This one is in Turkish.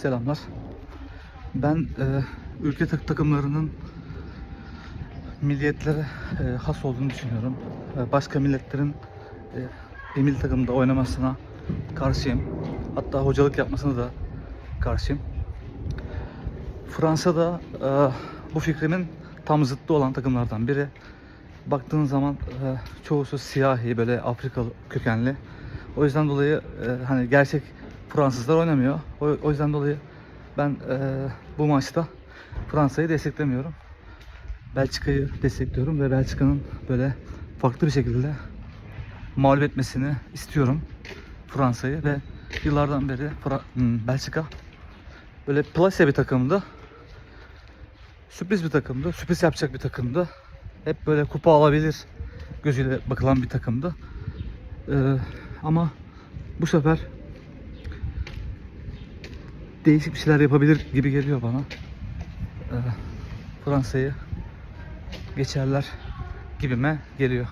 selamlar. Ben e, ülke tak- takımlarının milliyetlere e, has olduğunu düşünüyorum. E, başka milletlerin e, bir milli takımda oynamasına karşıyım. Hatta hocalık yapmasına da karşıyım. Fransa'da e, bu fikrimin tam zıttı olan takımlardan biri. Baktığın zaman e, çoğusu siyahi böyle Afrikalı kökenli. O yüzden dolayı e, hani gerçek Fransızlar oynamıyor. O, o yüzden dolayı ben e, bu maçta Fransa'yı desteklemiyorum. Belçika'yı destekliyorum ve Belçika'nın böyle farklı bir şekilde mağlup etmesini istiyorum Fransa'yı ve yıllardan beri Fra- hmm, Belçika böyle plase bir takımdı. Sürpriz bir takımdı. Sürpriz yapacak bir takımdı. Hep böyle kupa alabilir gözüyle bakılan bir takımdı. Ee, ama bu sefer değişik bir şeyler yapabilir gibi geliyor bana. Ee, Fransa'yı geçerler gibime geliyor.